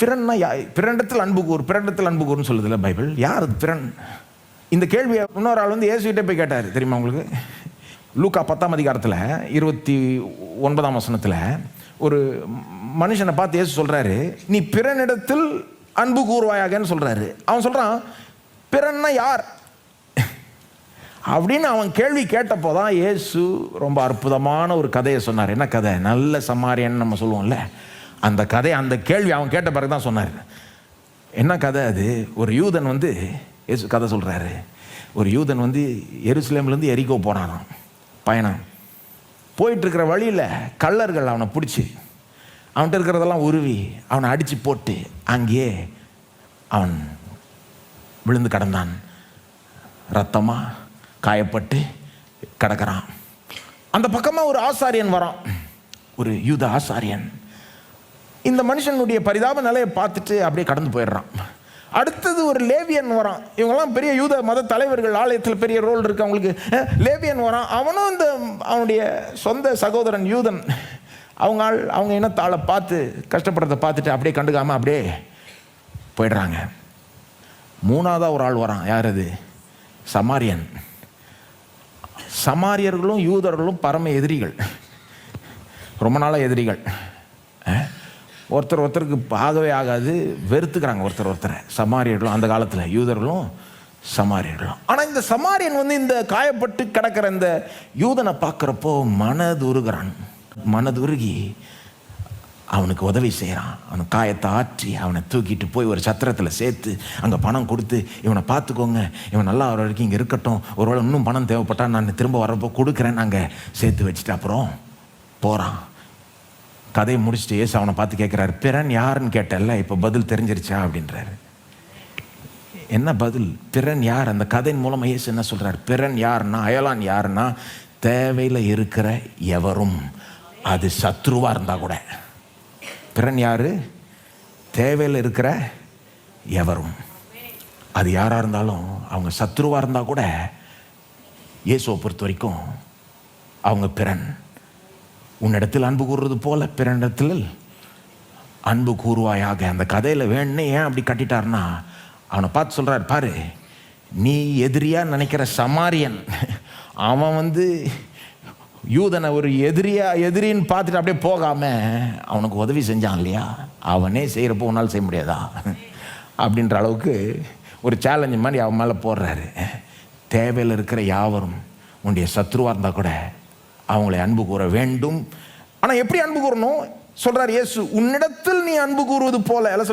பிறன்னா யா பிறனிடத்தில் அன்பு கூறு பிறனிடத்தில் அன்பு கூறுன்னு சொல்லுதுல பைபிள்? யார் அது பிறன்? இந்த கேள்வியை இன்னொரு ஆள் வந்து இயேசுகிட்ட போய் கேட்டார். தெரியுமா உங்களுக்கு? லூக்கா பத்தாம் அதிகாரத்தில் இருபத்தி ஒன்பதாம் வசனத்தில் ஒரு மனுஷனை பார்த்து இயேசு சொல்கிறாரு நீ பிறனிடத்தில் அன்பு கூறுவாயாகன்னு சொல்கிறாரு அவன் சொல்கிறான் பிறன்னா யார்? அப்படின்னு அவன் கேள்வி கேட்டப்போ தான் இயேசு ரொம்ப அற்புதமான ஒரு கதையை சொன்னார். என்ன கதை? நல்ல சமாரியன்னு நம்ம சொல்லுவோம்ல. அந்த கதை அந்த கேள்வி அவன் கேட்ட பிறகு தான் சொன்னார். என்ன கதை அது? ஒரு யூதன் வந்து இயேசு கதை சொல்கிறாரு ஒரு யூதன் வந்து எருசலேம்லேருந்து எரிக்கோ போனானாம் பயணம். போயிட்டுருக்கிற வழியில் கள்ளர்கள் அவனை பிடிச்சி அவன்கிட்ட இருக்கிறதெல்லாம் உருவி அவனை அடித்து போட்டு அங்கேயே அவன் விழுந்து கடந்தான். ரத்தமாக காயப்பட்டு கிடக்கிறான். அந்த பக்கமாக ஒரு ஆசாரியன் வரான். ஒரு யூத ஆசாரியன். இந்த மனுஷனுடைய பரிதாப நிலையை பார்த்துட்டு அப்படியே கடந்து போயிடுறான். அடுத்தது ஒரு லேவியன் வரான். இவங்கெல்லாம் பெரிய யூத மத தலைவர்கள் ஆலயத்தில் பெரிய ரோல் இருக்கு அவங்களுக்கு. லேவியன் வரான். அவனும் இந்த அவனுடைய சொந்த சகோதரன் யூதன். அவங்க ஆள் அவங்க இனத்தாளை பார்த்து கஷ்டப்படுறத பார்த்துட்டு அப்படியே கண்டுக்காமல் அப்படியே போயிடுறாங்க. மூணாவதாக ஒரு ஆள் வரான். யார் அது? சமாரியன். சமாரியர்களும் யூதர்களும் பரம எதிரிகள். ரொம்ப நாளாக எதிரிகள். ஒருத்தர் ஒருத்தருக்கு ஆகவே ஆகாது. வெறுத்துக்கிறாங்க ஒருத்தர் ஒருத்தரை. சமாரியர்களும் அந்த காலத்தில் யூதர்களும் சமாரியர்களும். ஆனால் இந்த சமாரியன் வந்து இந்த காயப்பட்டு கிடக்கிற இந்த யூதனை பார்க்குறப்போ மனதுருகிறான். மனதுருகி அவனுக்கு உதவி செய்கிறான் அவன் காயத்தை ஆற்றி அவனை தூக்கிட்டு போய் ஒரு சத்திரத்தில் சேர்த்து அங்கே பணம் கொடுத்து இவனை பார்த்துக்கோங்க. இவன் நல்லா அவர் வரைக்கும் இங்கே இருக்கட்டும். ஒருவேளை இன்னும் பணம் தேவைப்பட்டால் நான் திரும்ப வரப்போ கொடுக்குறேன். நாங்கள் சேர்த்து வச்சுட்டு அப்புறம் போகிறான் கதையை முடிச்சுட்டு ஏசு அவனை பார்த்து கேட்குறாரு பிறன் யாருன்னு கேட்டல இப்போ பதில் தெரிஞ்சிருச்சா? அப்படின்றாரு. என்ன பதில்? பிறன் யார்? அந்த கதையின் மூலமாக ஏசு என்ன சொல்கிறார் பிறன் யாருன்னா அயலான் யாருன்னா தேவையில் இருக்கிற எவரும் அது சத்ருவாக இருந்தால் கூட. பிறன் யார்? தேவையில் இருக்கிற எவரும். அது யாராக இருந்தாலும் அவங்க சத்ருவாக இருந்தால் கூட இயேசுவை பொறுத்த வரைக்கும் அவங்க பிறன். உன்னிடத்தில் அன்பு கூறுறது போல பிறனிடத்தில் அன்பு கூறுவாயாக. அந்த கதையில் வேணுன்னு ஏன் அப்படி கட்டிட்டார்னா அவனை பார்த்து சொல்கிறார் பாரு நீ எதிரியாக நினைக்கிற சமாரியன். அவன் வந்து யூதனை ஒரு எதிரியா எதிரின்னு பார்த்துட்டு அப்படியே போகாமல் அவனுக்கு உதவி செஞ்சான் இல்லையா? அவனே செய்கிறப்போ உன்னால் செய்ய முடியாதா? அப்படின்ற அளவுக்கு ஒரு சேலஞ்சு மாதிரி அவன் மேலே போடுறாரு. தேவையில் இருக்கிற யாவரும் உன்னுடைய சத்ருவாக இருந்தால் கூட அவங்களை அன்பு கூற வேண்டும். ஆனால் எப்படி அன்பு கூறணும்? சொல்றார் இயேசு உன்னிடத்தில் நீ அன்பு கூறுவது போல. எல்லாம்